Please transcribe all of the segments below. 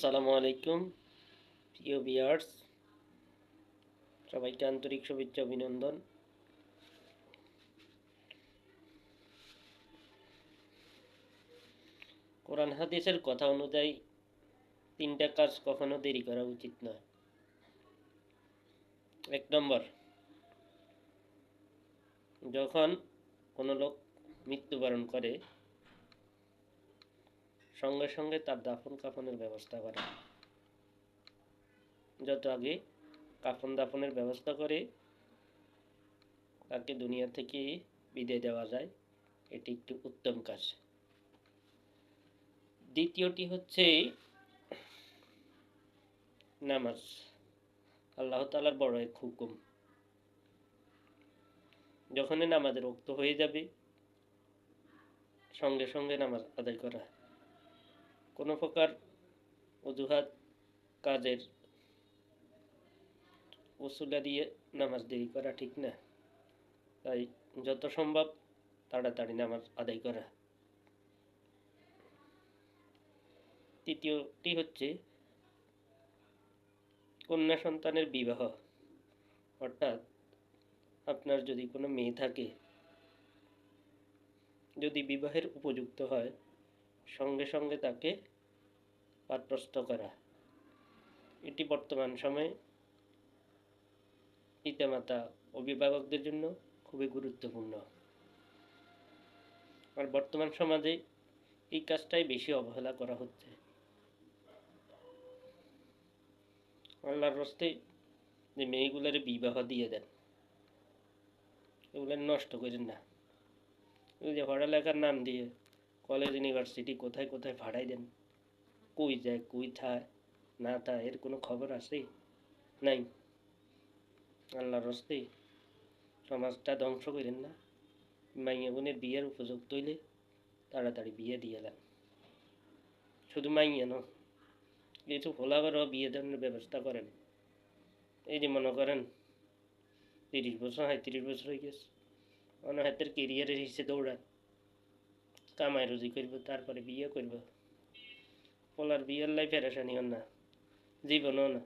আসসালামু আলাইকুম, প্রিয় বিয়ার্স সবাইকে আন্তরিক শুভেচ্ছা, অভিনন্দন। কোরআন হাদিসের কথা অনুযায়ী তিনটা কাজ কখনো দেরি করা উচিত নয়। এক নম্বর, যখন কোনো লোক মৃত্যুবরণ করে সঙ্গে সঙ্গে তার দাফন কাফনের ব্যবস্থা করা। যত আগে কাফন দাফনের ব্যবস্থা করে, তাকে দুনিয়া থেকে বিদায় দেওয়া যায়, এটি একটি উত্তম কাজ। দ্বিতীয়টি হচ্ছে নামাজ। আল্লাহ তালার বড় এক হুকুম। যখনই নামাজের রক্ত হয়ে যাবে, সঙ্গে সঙ্গে নামাজ আদায় করা কোনো প্রকার অজুহাত কাজের ওসুলা দিয়ে নামাজ দেরি করা ঠিক না। তাই যত সম্ভব তাড়াতাড়ি নামাজ আদায় করা। তৃতীয়টি হচ্ছে কন্যা সন্তানের বিবাহ। অর্থাৎ আপনার যদি কোনো মেয়ে থাকে, যদি বিবাহের উপযুক্ত হয় সঙ্গে সঙ্গে তাকে পাত্রস্থ করা। এটি বর্তমান সময়ে পিতামাতা অভিভাবকদের জন্য খুবই গুরুত্বপূর্ণ। আর বর্তমান সমাজে এই কাজটাই বেশি অবহেলা করা হচ্ছে। আল্লাহর রস্তে যে মেয়েগুলোর বিবাহ দিয়ে দেন, এগুলো নষ্ট করেন না। যে পড়ালেখার নাম দিয়ে কলেজ ইউনিভার্সিটি কোথায় কোথায় ভাড়াই দেন? কই যায়, কই থায়, না তা এর কোনো খবর আছে? নাই। আল্লাহর রস্তে সমাজটা ধ্বংস করেন না। মাইয়া বোনের বিয়ের উপযুক্ত হইলে তাড়াতাড়ি বিয়ে দিয়ে দেন। শুধু মাইয়া ন কিছু ফোলাবারও বিয়ে দেওয়ার ব্যবস্থা করেন। এই যে মনে করেন, তিরিশ বছর হয় তিরিশ বছর হয়ে গেছে। অন্য হাতের কেরিয়ারের হিসেবে দৌড়ান কামাই রুজি করব, তারপরে বিয়ে করব। পোলার বিয়ের লাই ফেরাসানি হন না, জীবনও না।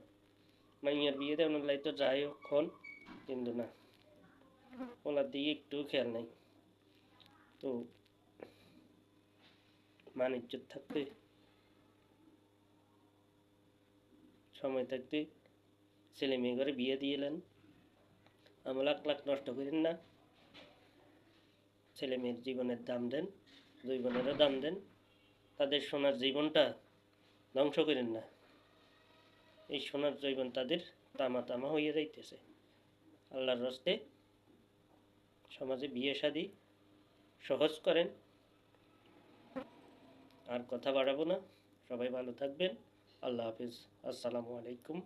মাইয়ার বিয়ে দেওয়ার লাই তো যাই ক্ষণ কিন্তু না। পোলার দিকে একটু খেয়াল নাই। তো ইজ্জত থাকতে, সময় থাকতে ছেলে মেয়ে করে বিয়ে দিয়ে এলেন। আমি লাখ লাখ নষ্ট করেন না। ছেলে মেয়ের জীবনের দাম দেন। দুই বোনেরও দাম দেন, তাদের সোনার জীবনটা ধ্বংস করেন না। এই সোনার জীবন তাদের তামা তামা হয়ে যাইতেছে। আল্লাহর রস্তে সমাজে বিয়ে শাদি সহজ করেন। আর কথা বাড়াবো না। সবাই ভালো থাকবেন। আল্লাহ হাফিজ। আসসালামু আলাইকুম।